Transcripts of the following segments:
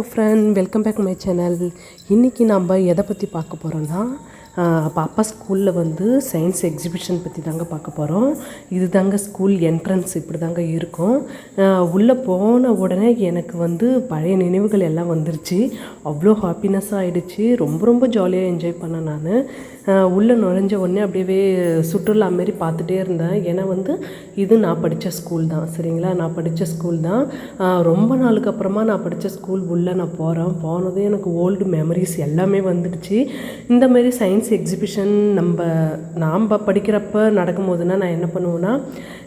Hello friend welcome back my channel இன்றைக்கி நம்ம எதை பற்றி பார்க்க போகிறோன்னா பாப்பா ஸ்கூலில் வந்து சயின்ஸ் எக்ஸிபிஷன் பற்றி தாங்க பார்க்க போகிறோம் இது தாங்க ஸ்கூல் என்ட்ரன்ஸ் இப்படி தாங்க இருக்கும் உள்ளே போன உடனே எனக்கு வந்து பழைய நினைவுகள் எல்லாம் வந்துருச்சு. அவ்வளோ ஹாப்பினஸ்ஸாக ஆகிடுச்சு ரொம்ப ரொம்ப ஜாலியாக என்ஜாய் பண்ணேன் நான். உள்ளே நுழைஞ்ச உடனே அப்படியே சுற்றுலா மாரி பார்த்துட்டே இருந்தேன். ஏன்னா வந்து இது நான் படித்த ஸ்கூல் தான். சரிங்களா? நான் படித்த ஸ்கூல் தான். ரொம்ப நாளுக்கு அப்புறமா நான் படித்த ஸ்கூல் உள்ளே நான் போகிறேன் போனதும் எனக்கு ஓல்டு மெமரிஸ் எல்லாமே வந்துடுச்சு. இந்தமாரி சயின்ஸ் சயின்ஸ் எக்ஸிபிஷன் நம்ம நாம் படிக்கிறப்ப நடக்கும்போதுனா நான் என்ன பண்ணுவேன்னா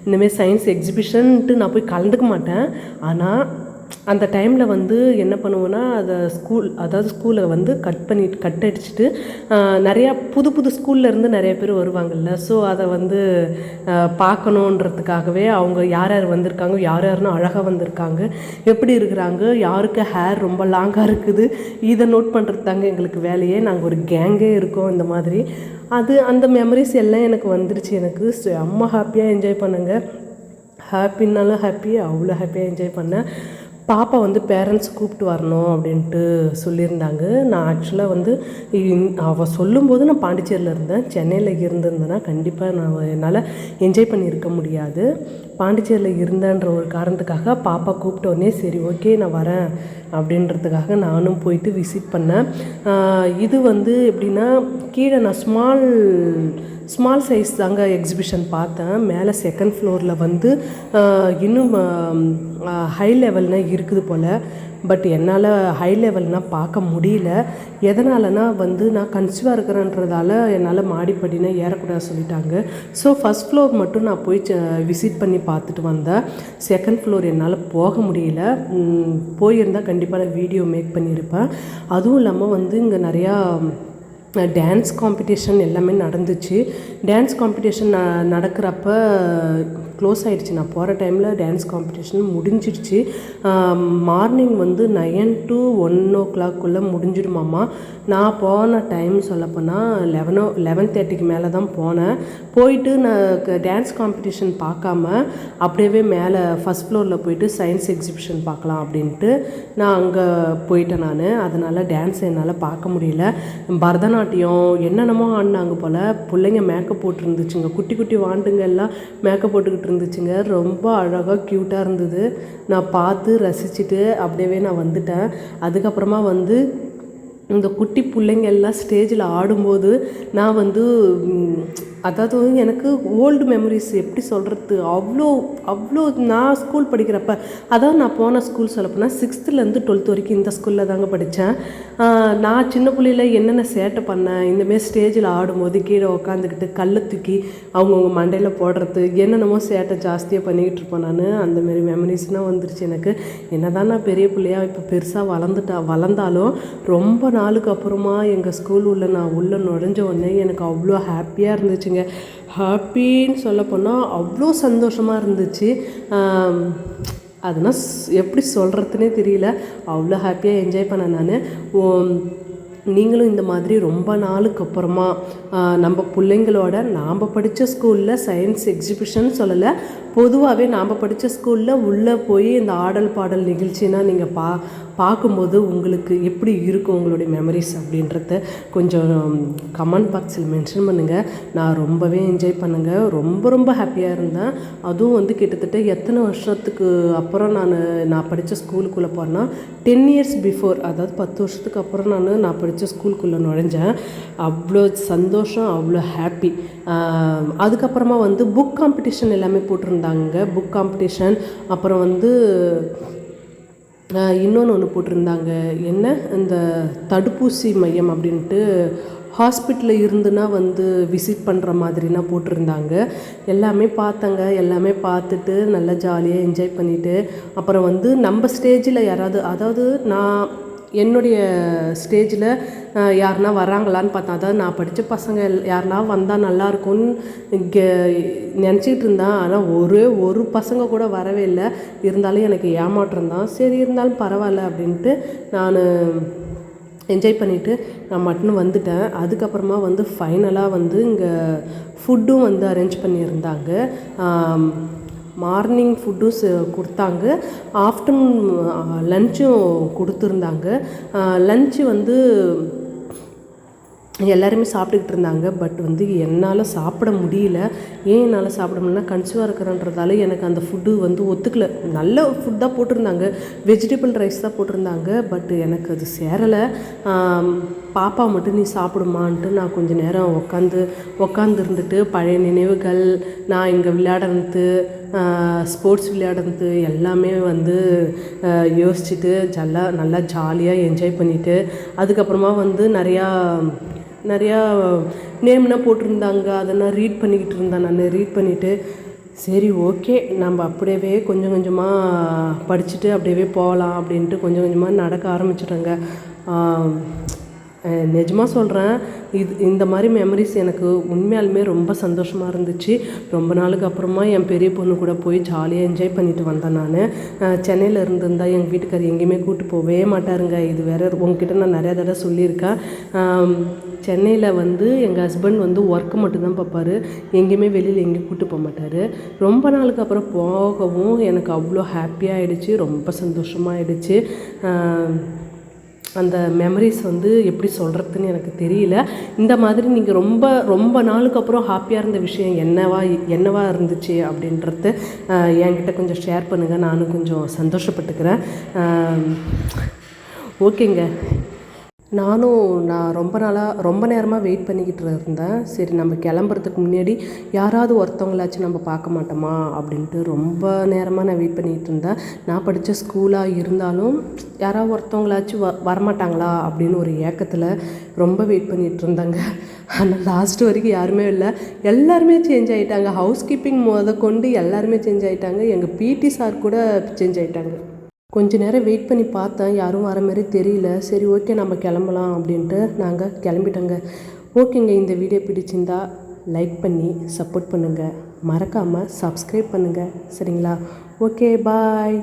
இந்தமாரி சயின்ஸ் எக்ஸிபிஷன்ட்டு நான் போய் கலந்துக்க மாட்டேன். ஆனால் அந்த டைமில் வந்து என்ன பண்ணுவோன்னா அதை ஸ்கூல் அதாவது ஸ்கூலை வந்து கட் பண்ணி கட் அடிச்சுட்டு நிறையா புது புது ஸ்கூல்லேருந்து நிறைய பேர் வருவாங்கல்ல. ஸோ அதை வந்து பார்க்கணுன்றதுக்காகவே அவங்க யார் யார் வந்திருக்காங்க யார் யாருன்னு அழகாக வந்திருக்காங்க எப்படி இருக்கிறாங்க யாருக்கு ஹேர் ரொம்ப லாங்காக இருக்குது இதை நோட் பண்ணுறது தாங்க எங்களுக்கு வேலையே. நாங்கள் ஒரு கேங்கே இருக்கோம் இந்த மாதிரி. அது அந்த மெமரிஸ் எல்லாம் எனக்கு வந்துருச்சு. எனக்கு செம்ம ஹாப்பியாக என்ஜாய் பண்ணுங்க. ஹாப்பின்னாலும் ஹாப்பி அவ்வளோ ஹாப்பியாக என்ஜாய் பண்ணேன். பாப்பா வந்து பேரண்ட்ஸ் கூப்பிட்டு வரணும் அப்படின்ட்டு சொல்லியிருந்தாங்க. நான் ஆக்சுவலாக வந்து அவள் சொல்லும்போது நான் பாண்டிச்சேரியில் இருந்தேன். சென்னையில் இருந்திருந்தேன்னா கண்டிப்பாக நான் என்னால் என்ஜாய் பண்ணியிருக்க முடியாது. பாண்டிச்சேரியில் இருந்தேன்ற ஒரு காரணத்துக்காக பாப்பா கூப்பிட்ட உடனே சரி ஓகே நான் வரேன் அப்படின்றதுக்காக நானும் போயிட்டு விசிட் பண்ணேன். இது வந்து எப்படின்னா கீழே நான் ஸ்மால் ஸ்மால் சைஸ் தாங்க எக்ஸிபிஷன் பார்த்தேன். மேலே செகண்ட் ஃப்ளோரில் வந்து இன்னும் ஹை லெவல்னால் இருக்குது போல். பட் என்னால் ஹை லெவல்னால் பார்க்க முடியல. எதனாலனா வந்து நான் கன்சிவாக இருக்கிறேன்றதால என்னால் மாடிப்படினா ஏறக்கூடாது சொல்லிட்டாங்க. ஸோ ஃபஸ்ட் ஃப்ளோர் மட்டும் நான் போய் விசிட் பண்ணி பார்த்துட்டு வந்தேன். செகண்ட் ஃப்ளோர் என்னால் போக முடியல. போயிருந்தால் கண்டிப்பாக நான் வீடியோ மேக் பண்ணியிருப்பேன். அதுவும் இல்லாமல் வந்து இங்கே நிறையா டான்ஸ் காம்படிஷன் எல்லாமே நடந்துச்சு. டான்ஸ் காம்படிஷன் ந நடக்கிறப்ப க்ளோஸ் ஆகிடுச்சு நான் போகிற டைமில் டான்ஸ் காம்படிஷன் முடிஞ்சிடுச்சு. மார்னிங் வந்து நயன் டு ஒன் ஓ கிளாக்குள்ளே முடிஞ்சிடுமாம்மா. நான் போன டைம் சொல்லப்போனால் லெவனோ லெவன் தேர்ட்டிக்கு மேலே தான் போனேன். போயிட்டு நான் டான்ஸ் காம்படிஷன் பார்க்காம அப்படியே மேலே ஃபஸ்ட் ஃப்ளோரில் போயிட்டு சயின்ஸ் எக்ஸிபிஷன் பார்க்கலாம் அப்படின்ட்டு நான் அங்கே போயிட்டேன் நான். அதனால் டான்ஸ் என்னால் பார்க்க முடியல. பரதநாட்டியம் என்னென்னமோ ஆடினாங்க போல். பிள்ளைங்க மேக்கப் போட்டுருந்துச்சுங்க. குட்டி குட்டி வாண்டுங்க எல்லாம் மேக்கப் போட்டுக்கிட்டு இருந்துச்சுங்க ரொம்ப அழகாக க்யூட்டாக இருந்தது. நான் பார்த்து ரசிச்சுட்டு அப்படியே நான் வந்துட்டேன். அதுக்கப்புறமா வந்து இந்த குட்டி பிள்ளைங்க எல்லாம் ஸ்டேஜில் ஆடும்போது நான் வந்து அதாவது எனக்கு ஓல்டு மெமரிஸ் எப்படி சொல்கிறது அவ்வளோ அவ்வளோ நான் ஸ்கூல் படிக்கிறப்ப அதாவது நான் போன ஸ்கூல் சொல்லப்போனால் சிக்ஸ்த்துலேருந்து டுவெல்த் வரைக்கும் இந்த ஸ்கூலில் தாங்க படித்தேன் நான் சின்ன பிள்ளையில் என்னென்ன சேட்டை பண்ணேன் இந்தமாரி ஸ்டேஜில் ஆடும்போது கீழே உட்காந்துக்கிட்டு கல்லை தூக்கி அவங்கவுங்க மண்டையில் போடுறது என்னென்னமோ சேட்டை ஜாஸ்தியாக பண்ணிக்கிட்டு இருப்பேன் நான். அந்தமாரி மெமரிஸ்னால் வந்துருச்சு எனக்கு. என்னதான் நான் பெரிய பிள்ளையாக இப்போ பெருசாக வளர்ந்துட்டா வளர்ந்தாலும் ரொம்ப நாளுக்கு அப்புறமா எங்கள் ஸ்கூல் உள்ள நான் உள்ளே நுழைஞ்ச உடனே எனக்கு அவ்வளோ ஹாப்பியாக இருந்துச்சு இருந்துச்சுங்க ஹாப்பின்னு சொல்லப்போனால் அவ்வளோ சந்தோஷமாக இருந்துச்சு. அதெல்லாம் எப்படி சொல்கிறதுனே தெரியல. அவ்வளோ ஹாப்பியாக என்ஜாய் பண்ணேன் நான். நீங்களும் இந்த மாதிரி ரொம்ப நாளுக்கு அப்புறமா நம்ம பிள்ளைங்களோட நாம் படித்த ஸ்கூலில் சயின்ஸ் எக்ஸிபிஷன் சொல்லலை பொதுவாகவே நாம் படித்த ஸ்கூலில் உள்ளே போய் இந்த ஆடல் பாடல் நிகழ்ச்சினா நீங்கள் பா பார்க்கும்போது உங்களுக்கு எப்படி இருக்கும் உங்களுடைய மெமரிஸ் அப்படின்றத கொஞ்சம் கமெண்ட் பாக்ஸில் மென்ஷன் பண்ணுங்கள் நான் ரொம்பவே என்ஜாய் பண்ணுங்க. ரொம்ப ரொம்ப ஹாப்பியாக இருந்தேன். அதுவும் வந்து கிட்டத்தட்ட எத்தனை வருஷத்துக்கு அப்புறம் நான் நான் படித்த ஸ்கூலுக்குள்ளே போனேன்னா டென் இயர்ஸ் பிஃபோர் அதாவது பத்து வருஷத்துக்கு அப்புறம் நான் நான் படித்த ஸ்கூலுக்குள்ளே நுழைஞ்சேன். அவ்வளோ சந்தோஷம் அவ்வளோ ஹாப்பி அதுக்கப்புறமா வந்து புக் காம்படிஷன் எல்லாமே போட்டிருந்தேன் போட்டிருந்தாங்க புக் காம்படிஷன் அப்புறம் வந்து இன்னொன்று ஒன்று போட்டிருந்தாங்க. என்ன? இந்த தடுப்பூசி மையம் அப்படின்ட்டு ஹாஸ்பிட்டலில் இருந்துனா வந்து விசிட் பண்ணுற மாதிரினா போட்டிருந்தாங்க. எல்லாமே பார்த்தங்க. எல்லாமே பார்த்துட்டு நல்லா ஜாலியாக என்ஜாய் பண்ணிவிட்டு அப்புறம் வந்து நம்ம ஸ்டேஜில் யாராவது அதாவது நான் என்னுடைய ஸ்டேஜில் யாருனா வராங்களான்னு பார்த்தா அதாவது நான் படித்த பசங்க யாருனா வந்தால் நல்லாயிருக்கும்னு இங்கே நினச்சிக்கிட்டு இருந்தேன் ஆனால் ஒரே ஒரு பசங்க கூட வரவே இல்லை. இருந்தாலும் எனக்கு ஏமாற்றம் தான். சரி இருந்தாலும் பரவாயில்ல அப்படின்ட்டு நான் என்ஜாய் பண்ணிவிட்டு நான் மட்டும் வந்துட்டேன். அதுக்கப்புறமா வந்து ஃபைனலாக வந்து இங்கே ஃபுட்டும் வந்து அரேஞ்ச் பண்ணியிருந்தாங்க. மார்னிங் ஃபுட்டும் கொடுத்தாங்க. ஆஃப்டர்நூன் லஞ்சும் கொடுத்துருந்தாங்க. லஞ்சு வந்து எல்லாருமே சாப்பிட்டுக்கிட்டு இருந்தாங்க. பட் வந்து என்னால் சாப்பிட முடியல. ஏன் என்னால் சாப்பிட முடியலன்னா கன்சியூவாக இருக்கிறன்றதால எனக்கு அந்த ஃபுட்டு வந்து ஒத்துக்கல. நல்ல ஃபுட் தான் போட்டிருந்தாங்க. வெஜிடபிள் ரைஸ் தான் போட்டிருந்தாங்க. பட் எனக்கு அது சேரலை. பாப்பா மட்டும் நீ சாப்பிடுமான்ட்டு நான் கொஞ்ச நேரம் உட்காந்து உட்காந்து இருந்துட்டு பழைய நினைவுகள் நான் இங்கே விளையாடுறது ஸ்போர்ட்ஸ் விளையாடுறது எல்லாமே வந்து யோசிச்சுட்டு ஜல்லா நல்லா ஜாலியாக என்ஜாய் பண்ணிவிட்டு அதுக்கப்புறமா வந்து நிறையா நிறையா நேம்லாம் போட்டிருந்தாங்க. அதை நான் ரீட் பண்ணிக்கிட்டு இருந்தேன் நான் ரீட் பண்ணிவிட்டு சரி ஓகே நம்ம அப்படியே கொஞ்சம் கொஞ்சமாக படிச்சுட்டு அப்படியே போகலாம் அப்படின்ட்டு கொஞ்சம் கொஞ்சமாக நடக்க ஆரம்பிச்சிட்டாங்க. நிஜமாக சொல்கிறேன் இது இந்த மாதிரி மெமரிஸ் எனக்கு உண்மையாலுமே ரொம்ப சந்தோஷமாக இருந்துச்சு. ரொம்ப நாளுக்கு அப்புறமா என் பெரிய பொண்ணு கூட போய் ஜாலியாக என்ஜாய் பண்ணிட்டு வந்தேன் நான். சென்னையில் இருந்திருந்தா எங்கள் வீட்டுக்காரர் எங்கேயுமே கூட்டு போகவே மாட்டாருங்க. இது வேற உங்ககிட்ட நான் நிறையா தடவை சொல்லியிருக்கேன். சென்னையில் வந்து எங்கள் ஹஸ்பண்ட் வந்து ஒர்க்கு மட்டும்தான் பார்ப்பாரு. எங்கேயுமே வெளியில் எங்கேயும் கூட்டு போக மாட்டார். ரொம்ப நாளுக்கு அப்புறம் போகவும் எனக்கு அவ்வளோ ஹாப்பியாக ஆகிடுச்சு ரொம்ப சந்தோஷமாக ஆகிடுச்சு அந்த மெமரிஸ் வந்து எப்படி சொல்கிறதுன்னு எனக்கு தெரியல. இந்த மாதிரி நீங்கள் ரொம்ப ரொம்ப நாளுக்கு அப்புறம் ஹாப்பியாக இருந்த விஷயம் என்னவா என்னவா இருந்துச்சு அப்படின்றது என்கிட்ட கொஞ்சம் ஷேர் பண்ணுங்கள் நானும் கொஞ்சம் சந்தோஷப்பட்டுக்கிறேன். ஓகேங்க. நானும் நான் ரொம்ப நாளாக ரொம்ப நேரமாக வெயிட் பண்ணிக்கிட்டு இருந்தேன். சரி நம்ம கிளம்புறதுக்கு முன்னாடி யாராவது ஒருத்தவங்களாச்சும் நம்ம பார்க்க மாட்டோமா? அப்படின்ட்டு ரொம்ப நேரமாக நான் வெயிட் பண்ணிக்கிட்டு இருந்தேன். நான் படித்த ஸ்கூலாக இருந்தாலும் யாராவது ஒருத்தவங்களாச்சும் வ வரமாட்டாங்களா? அப்படின்னு ஒரு ஏக்கத்தில் ரொம்ப வெயிட் பண்ணிகிட்டு இருந்தாங்க. ஆனால் லாஸ்ட் வரைக்கும் யாருமே இல்லை. எல்லாருமே சேஞ்ச் ஆகிட்டாங்க ஹவுஸ் கீப்பிங் முத கொண்டு எல்லாருமே சேஞ்ச் ஆகிட்டாங்க எங்கள் பிடி சார் கூட சேஞ்ச் ஆகிட்டாங்க கொஞ்ச நேரம் வெயிட் பண்ணி பார்த்தேன். யாரும் வர மாதிரி தெரியல. சரி ஓகே நம்ம கிளம்பலாம் அப்படின்ட்டு நாங்கள் கிளம்பிட்டோங்க. ஓகேங்க இந்த வீடியோ பிடிச்சிருந்தா லைக் பண்ணி சப்போர்ட் பண்ணுங்கள் மறக்காமல் சப்ஸ்கிரைப் பண்ணுங்கள் சரிங்களா? Okay bye